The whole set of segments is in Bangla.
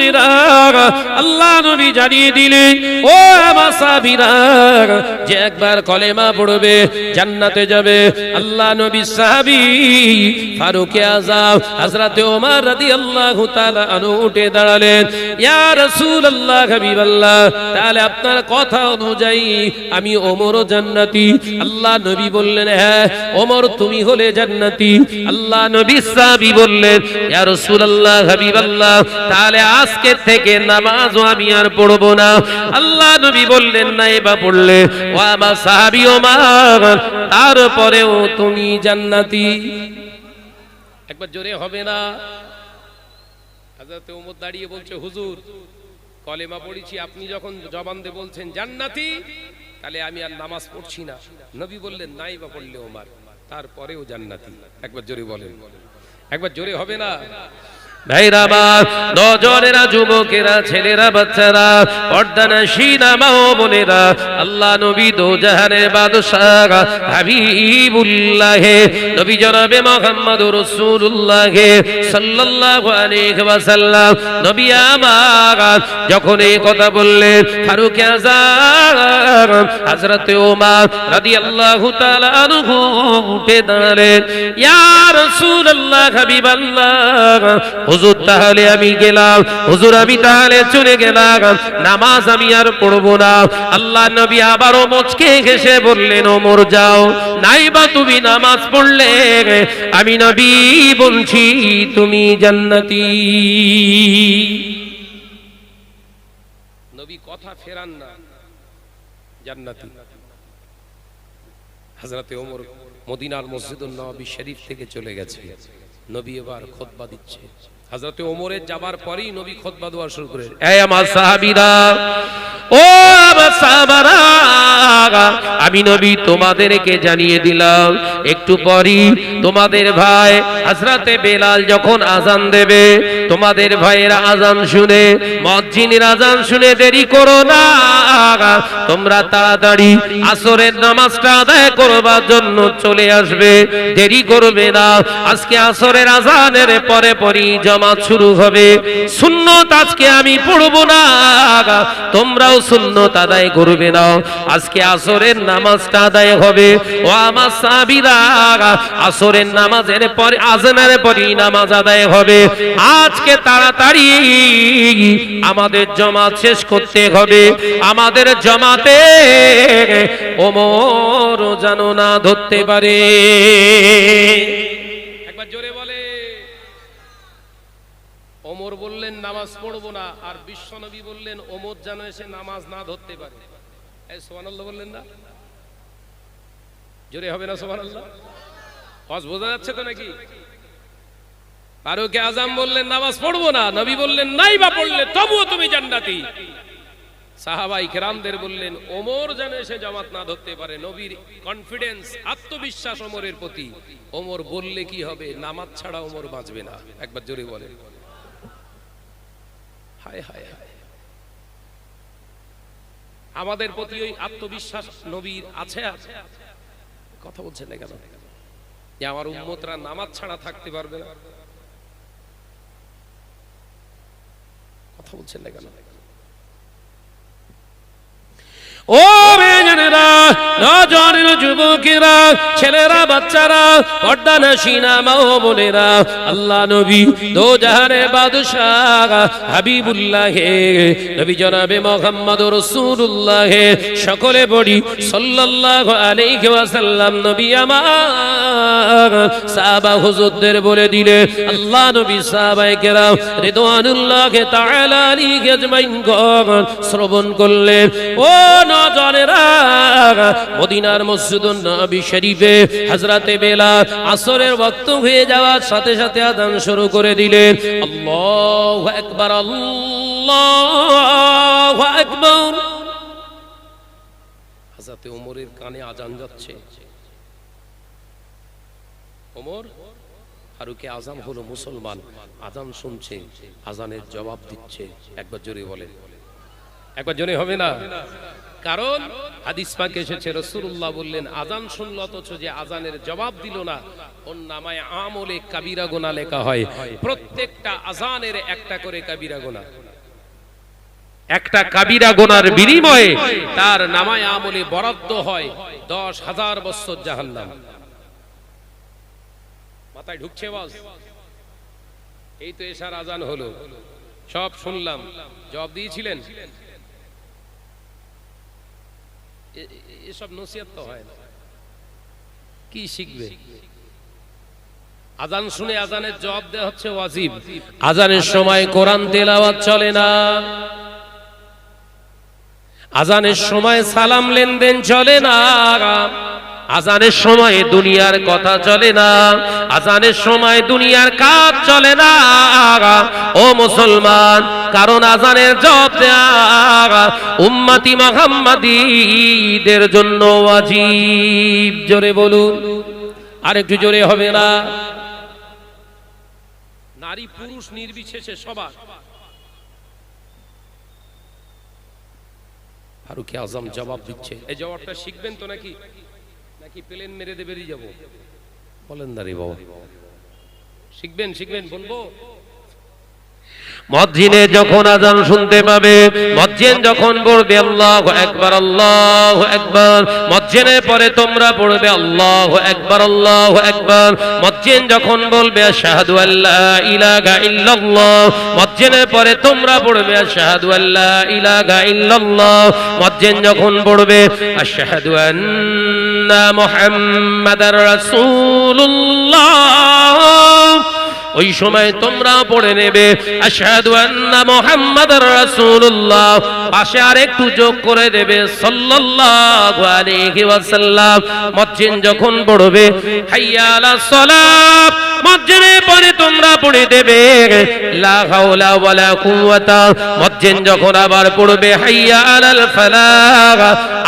ওমর তাহলে আপনার কথা অনুযায়ী আমি ওমরও জান্নাতি। আল্লাহ নবী বললেন হ্যাঁ ওমর তুমি হলে জান্নাতি। আল্লাহ নবী সাহাবী বললেন, ইয়া রাসূলুল্লাহ হাবিবাল্লাহ, তাহলে আজকে থেকে নামাজও আমি আর পড়ব না। আল্লাহ নবী বললেন না এবার পড়লে? ও আমার সাহাবী ওমর, তারপরেও তুমি জান্নাতি। একবার জোরে হবে না। দাঁড়িয়ে বলছে, হুজুর, কলেমা পড়েছি, আপনি যখন জবান দিয়ে বলছেন জান্নাতি, তাহলে আমি আর নামাজ পড়ছি না। নবী বললেন, নাই বা পড়লে ওমার, তারপরেও জান্নাতি। একবার জোরে বলেন। একবার জোরে হবে না? ভাইরা আমার নজরেরা যুবকেরা, ছেলেরা, বাচ্চারা পর্দানা শিনা মা ও বোনেরা, আল্লাহ নবী দো জাহানের বাদশাহ, হাবিবুল্লাহ, নবী জনাবে মুহাম্মদ রাসূলুল্লাহ সাল্লাল্লাহু আলাইহি ওয়াসাল্লাম, নবী আমার, যখন এই কথা বললেন, ফারুক আযম হযরত ওমর রাদিয়াল্লাহু তাআলা আনহু উঠে দাঁড়ালেন, ইয়া রাসূলুল্লাহ হাবিবাল্লাহ হুজুর, তাহলে আমি গেলাম। হুজুর, আমি তাহলে চলে গেলাম। নামাজ আমি আর পড়ব না। আল্লাহ নবী আবারও মুচকে হেসে বললেন, ওমর যাও। নাই বা তুমি নামাজ পড়লে। আমি নবী বলছি, তুমি জান্নাতি। নবী কথা ফেরান না। জান্নাতি। হযরতে ওমর মদিনার মসজিদুন নবী শরীফ থেকে চলে গেছে। নবী এবার খুতবা দিচ্ছে। হযরতে ওমরের যাবার পরেই নবী দেওয়া শুরু করে আমার সাহাবীরা, ও আমার সাহাবারা, আমি নবী তোমাদেরকে জানিয়ে দিলাম, একটু পরই তোমাদের ভাই বেলাল যখন আজান দেবে, তোমাদের ভাইয়েরা আজান শুনে আজান শুনে দেরি করো না, তোমরা তাড়াতাড়ি আসরের নামাজটা আদায় করবার জন্য চলে আসবে, দেরি করবে না, আজকে আসরের আজানের পরে পরই জামাত শুরু হবে। সুন্নত আজকে আমি পড়ব না তোমরাও সুন্নত আদায় করবে না। আজকে আসরের নামাজটা আদায় হবে। ও আমার সাবিরা আসরের নামাজের পরে আজানের পরই নামাজ আদায় হবে। আজকে তাড়াতাড়ি আমাদের জমাত শেষ করতে হবে। আমাদের জমাতে ওমর যেন না ধরতে পারে। একবার জোরে বলে ওমর বললেন, নামাজ পড়ব না। আর বিশ্বনবী বললেন, ওমর যেন এসে নামাজ না ধরতে পারে। এই বললেন না? জোরে হবে না সোহানাল্লাহ হজ বোঝা যাচ্ছে তো নাকি? ফারুকে আজম বললেন, নামাজ পড়ব না। নবী বললেন, নাই বা পড়লে তবুও তুমি জান্নাতি। সাহাবাই কেরামদের বললেন, ওমর যেন এসে জামাত না ধরতে পারে। নবীর কনফিডেন্স আত্মবিশ্বাস ওমরের প্রতি। ওমর বললে কি হবে? নামাজ ছাড়া ওমর বাঁচবে না। একবার জোরে বলেন। হায় হায় আমাদের প্রতি ওই আত্মবিশ্বাস নবীর আছে আছে কথা বলছেন না কেন? যে আমার উম্মতরা নামাজ ছাড়া থাকতে পারবে না। কথা বলছেন না কেন? ও বেজনেরা নজরের যুবকেরা ছেলেরা, বাচ্চারা, পর্দা নাসিনা মা ও বোনেরা। আল্লাহ নবী দো জাহানের বাদশাহ হাবিবুল্লাহ, নবী জনাবে মোহাম্মদ রাসূলুল্লাহ হে সকলে বড়ি সাল্লাল্লাহু আলাইহি ওয়াসাল্লাম, নবী আমার সাহাবা হুজুরদের বলে দিলে, আল্লাহ নবী সাহাবায়ে কেরাম রিদওয়ানুল্লাহ তাআলা আলাইহি আজমাইন গণ শ্রবণ করলেন। ও নজরেরা মদিনার মসজিদুন নবী শরীফে হযরতে বেলাল আসরের ওয়াক্ত হয়ে যাওয়ার সাথে সাথে আযান শুরু করে দিলেন। একবার একবার জোরে হবে না? কারণ হাদিস পাকে এসেছে রসুল্লাহ বললেন আজান শুনল অথচ যে আজানের জবাব দিল না। ওর নামায় আমলে কাবিরা গোনা লেখা হয়। প্রত্যেকটা আজানের একটা করে কাবিরা গোনা। একটা কাবিরা গোনার বিনিময়ে তার নামায় আমলে বরাদ্দ হয় দশ হাজার বছর জাহান্নাম। মাথায় ঢুকছে বস এই তো এসার আজান হলো। সব শুনলাম। জবাব দিয়েছিলেন? এসব নসিহত তো হয় না। কি শিখবে? আজান শুনে আজানের জবাব দেওয়া হচ্ছে ওয়াজিব। আজানের সময় কোরআন তেলাওয়াত চলে না। আজানের সময় সালাম লেনদেন চলে না। আজানের সময় দুনিয়ার কথা চলে না, আজানের সময় দুনিয়ার কাজ চলে না। ও মুসলমান, কারণ আজানের জব উম্মতি মাহাম্মাদিদের জন্য ওয়াজিব। জোরে বলুন, আর একটু জোরে হবে না? নারী পুরুষ নির্বিশেষে সবার। ফারুকি আজম জবাব দিচ্ছে। এই জবাবটা শিখবেন তো নাকি? নাকি প্লেন মেরে দিয়ে বেরিয়ে যাব? বলেন দাঁড়িয়ে বাবা। শিখবেন শিখবেন বলব? মসজিদে যখন আজান শুনতে পাবে, মসজিদ যখন পড়বে, আল্লাহ একবার আল্লাহ একবার মসজিদের পরে তোমরা পড়বে, আল্লাহ একবার আল্লাহ একবার মসজিদ যখন বলবে শাহাদু আল্লাহ ইলাহা ইল্লাল্লাহ। মসজিদের পরে তোমরা পড়বে শাহাদু আল্লাহ ইলাহা ইল্লাল্লাহ। মসজিদ যখন পড়বে, আশহাদু আন্না মুহাম্মাদার রাসূলুল্লাহ। ওই সময় তোমরা পড়ে নেবে, আশহাদু আন্না মুহাম্মাদার রাসূলুল্লাহ। পাশে আর একটু যোগ করে দেবে, সাল্লাল্লাহু আলাইহি ওয়াসাল্লাম। মসজিদ যখন পড়বে, হাইয়া আলাস মসজিদে পরে তোমরা পড়ে দেবে। লা হাওলা ওয়ালা কুওয়াতা। যখন আবার পড়বে, হাইয়া আলাল ফালাহ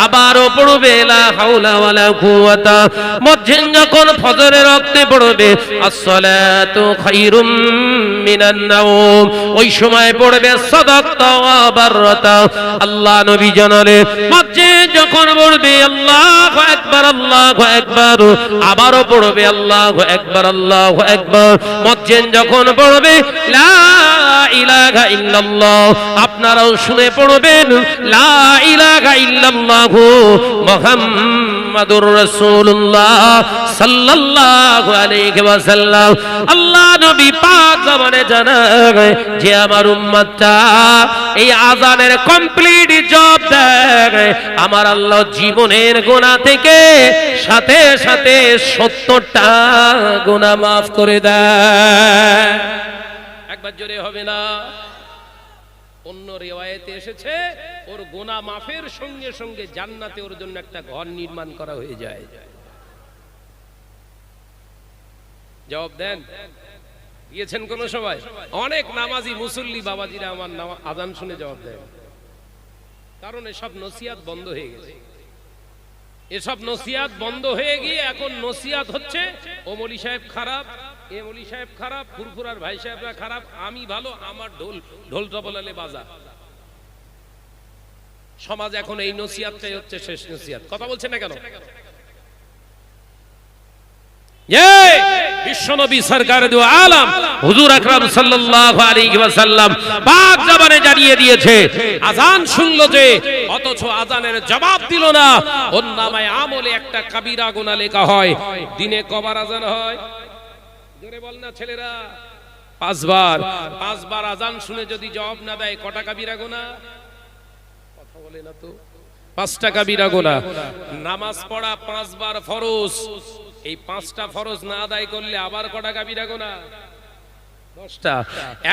আবারও পড়বে, লা হাওলা ওয়ালা কুওয়াতা। যখন ফজরের রক্তে পড়বে, আসসালাতু খায়রুম মিনান নাওম। ওই সময় পড়বে সাদাকতা ওয়া বাররাতা। আল্লাহ নবী জানালে, মসজিদ যখন পড়বে, আল্লাহু আকবার আল্লাহু আকবার। আবারও পড়বে, আল্লাহু আকবার, আল্লাহু আকবার মজ্জেন যখন পড়বে লা ইলাহা ইল্লাল্লাহ। আপনারাও শুনে পড়বেন, লা ইলাহা ইল্লাল্লাহু মুহাম্মাদুর রাসূলুল্লাহ সাল্লাল্লাহু আলাইহি ওয়াসাল্লাম। আল্লাহ নবী পাক জবানে জানায় যে আমার উম্মতটা এই আজানের কমপ্লিট জব দেয়। আমার আল্লাহ জীবনের গোনা থেকে সাথে সাথে সত্তরটা গোনা মাফ করে দেয়। একবার জোরে হবে না। অন্য রেওয়ায়েতে এসেছে, ওর গোনা মাফের সঙ্গে সঙ্গে জান্নাতে ওর জন্য একটা ঘর নির্মাণ করা হয়ে যায়। জবাব দেন। দিয়েছেন কোন সময়? অনেক নামাজি মুসল্লি বাবাজিরা আমার আজান শুনে জবাব দেন। কারণ এসব নসিয়াত বন্ধ হয়ে গেছে। এসব নসিয়াত বন্ধ হয়ে গিয়ে এখন নসিয়াত হচ্ছে ও মলি সাহেব খারাপ এ সাহেব খারাপ, ফুরফুরার ভাই সাহেবরা খারাপ, আমি ভালো, আমার ঢোল ঢোল বাজা। সমাজ এখন এই নসিয়াতটাই হচ্ছে শেষ নসিয়াত কথা বলছে না কেন? জবাব দিল না। আমলে একটা কাবিরা লেখা হয়, দিনে কবার আজান হয় জোরে বল না ছেলেরা। পাঁচবার পাঁচবার আজান শুনে যদি জবাব না দেয়, কটা কাবিরা গুনাহ কথা বলে না তো। পাঁচটা কাবিরা গোনা। নামাজ পড়া পাঁচবার ফরজ। এই পাঁচটা ফরজ না আদায় করলে আবার কটা কাবিরা গোনা? দশটা।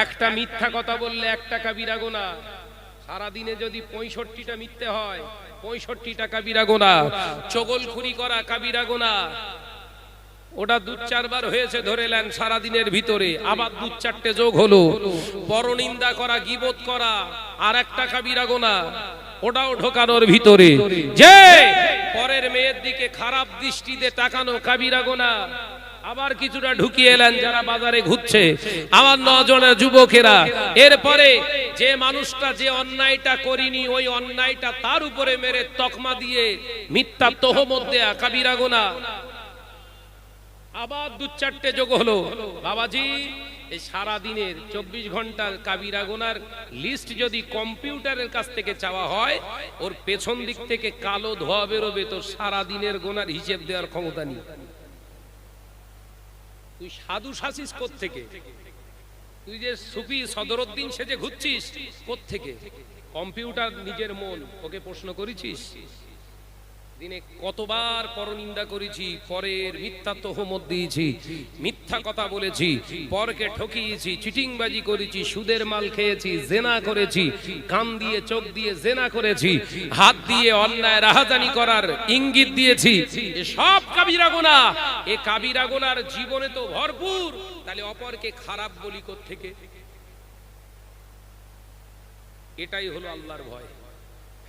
একটা মিথ্যা কথা বললে একটা কাবিরা গোনা। সারাদিনে যদি পঁয়ষট্টিটা মিথ্যে হয়, পঁয়ষট্টিটা কাবিরা গোনা। চগলখুরি করা কাবিরা গোনা। ওটা দু চারবার হয়েছে ধরে নেন, সারাদিনের ভিতরে। আবার দু চারটে যোগ হলো। পরনিন্দা করা গিবত করা, আর একটা কাবিরা গোনা, ওটাও ঢোকানোর ভিতরে। যে পরের মেয়ের দিকে খারাপ দৃষ্টিতে তাকানো কাবিরা গোনা। আবার কিছুটা ঢুকিয়ে এলেন যারা বাজারে ঘুরছে। আমার নজনের যুবকেরা, এরপরে যে মানুষটা যে অন্যায়টা করিনি, ওই অন্যায়টা তার উপরে মেরে তকমা দিয়ে মিথ্যা তহমত দেয়া কাবিরা গোনা। আবার দু চারটে যোগ হলো। বাবাজি, এই সারা দিনের চব্বিশ ঘণ্টার কাবিরা গোনার লিস্ট যদি কম্পিউটারের কাছ থেকে চাওয়া হয়, ওর পেছন দিক থেকে কালো ধোয়া বেরোবে তোর সারা দিনের গোনার হিসেব দেওয়ার ক্ষমতা নেই। তুই সাধু শাসিস থেকে তুই যে সুফি সদরউদ্দিন সেজে ঘুরছিস থেকে কম্পিউটার নিজের মন, ওকে প্রশ্ন করেছিস? দিনে কতবার পরনিন্দা করেছি, পরের মিথ্যা তোহমত দিয়েছি, মিথ্যা কথা বলেছি, পরকে ঠকিয়েছি, চিটিংবাজি করেছি, সুদের মাল খেয়েছি, জেনা করেছি, কান দিয়ে, চোখ দিয়ে জেনা করেছি, হাত দিয়ে অন্যায়, রাহাজানি করার ইঙ্গিত দিয়েছি। সব কাবিরা গোনা, এ কাবিরা গোনার জীবনে তো ভরপুর। তাহলে অপরকে খারাপ বলি থেকে এটাই হলো আল্লাহর ভয়।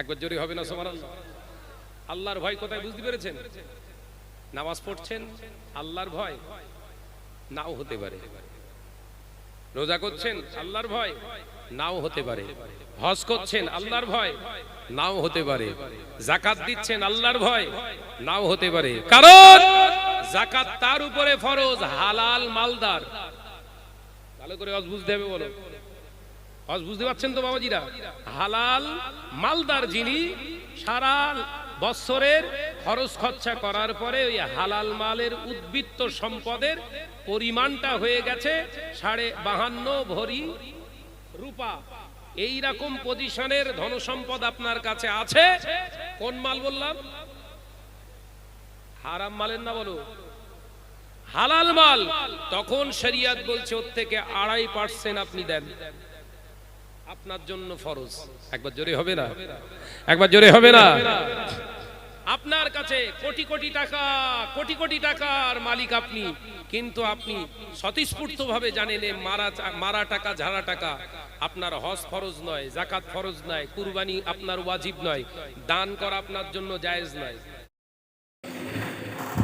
একবার জোরে হবে না সবার আল্লাহর ভয় কোথায় বুঝতে পেরেছেন? নামাজ পড়ছেন, আল্লাহর ভয়? নাও হতে পারে। রোজা করছেন, আল্লাহর ভয়? নাও হতে পারে। হজ করছেন, আল্লাহর ভয়? নাও হতে পারে। জাকাত দিচ্ছেন, আল্লাহর ভয়? নাও হতে পারে। কারণ জাকাত তার উপরে ফরজ, হালাল মালদার। ভালো করে হজ বুঝতে হবে বলো। হজ বুঝতে পারছেন তো বাবাজিরা? হালাল মালদার যিনি সারা বৎসরের খরচ খরচা করার পরে ওই হালাল মালের উদ্বৃত্ত সম্পদের পরিমাণটা হয়ে গেছে সাড়ে বাহান্ন ভরি রূপা। এই রকম পজিশনের ধনসম্পদ আপনার কাছে আছে? কোন মাল বললাম? হারাম মালের না বলো। হালাল মাল। তখন শরিয়াত বলছে, ওর থেকে আড়াই পার্সেন্ট আপনি দেন। আপনার জন্য ফরজ। একবার জোরে হবে না? একবার জোরে হবে না? আপনার কাছে কোটি কোটি টাকা, কোটি কোটি টাকার মালিক আপনি। কিন্তু আপনি স্বতঃস্ফূর্ত ভাবে জানেন মারা মারা টাকা, ঝাড়া টাকা আপনার হজ ফরজ নয় জাকাত ফরজ নয়, কুরবানি আপনার ওয়াজিব নয়, দান করা আপনার জন্য জায়েজ নয়।